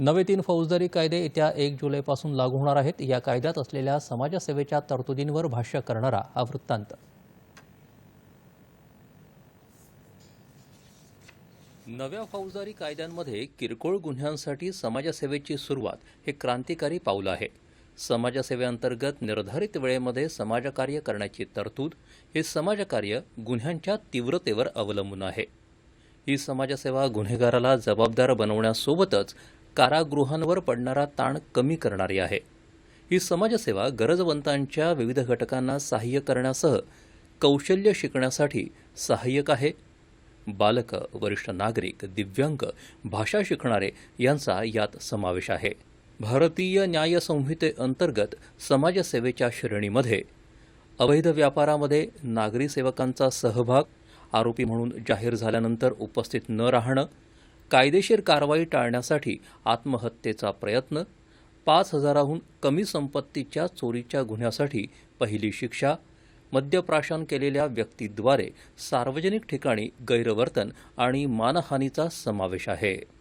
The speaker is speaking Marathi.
नवे तीन फौजदारी कायदे येत्या एक जुलैपासून लागू होणार आहेत. या कायद्यात असलेल्या समाजसेवेच्या तरतुदींवर भाष्य करणारा हा वृत्तांत. नव्या फौजदारी कायद्यांमध्ये किरकोळ गुन्ह्यांसाठी समाजसेवेची सुरुवात हे क्रांतिकारी पाऊल आहे. समाजसेवेअंतर्गत निर्धारित वेळेमध्ये समाजकार्य करण्याची तरतूद हे समाजकार्य गुन्ह्यांच्या तीव्रतेवर अवलंबून आहे. ही समाजसेवा गुन्हेगाराला जबाबदार बनवण्यासोबतच कारागृहांवर पडणारा ताण कमी करणारी आहे. ही समाजसेवा गरजवंतांच्या विविध घटकांना सहाय्य करण्यासह कौशल्य शिकण्यासाठी सहाय्यक आहे. बालक वरिष्ठ नागरिक दिव्यांग भाषा शिकणारे यांचा यात समावेश आहे. भारतीय न्याय संहितेअंतर्गत समाजसेवेच्या श्रेणीमध्ये अवैध व्यापारामध्ये नागरी सेवकांचा सहभाग आरोपी म्हणून जाहीर झाल्यानंतर उपस्थित न राहणं कायदेशीर कारवाई टाळण्यासाठी आत्महत्येचा प्रयत्न पाच हजाराहून कमी संपत्तीच्या चोरीच्या गुन्ह्यासाठी पहिली शिक्षा मद्यप्राशन केलेल्या व्यक्तीद्वारे सार्वजनिक ठिकाणी गैरवर्तन आणि मानहानीचा समावेश आहे.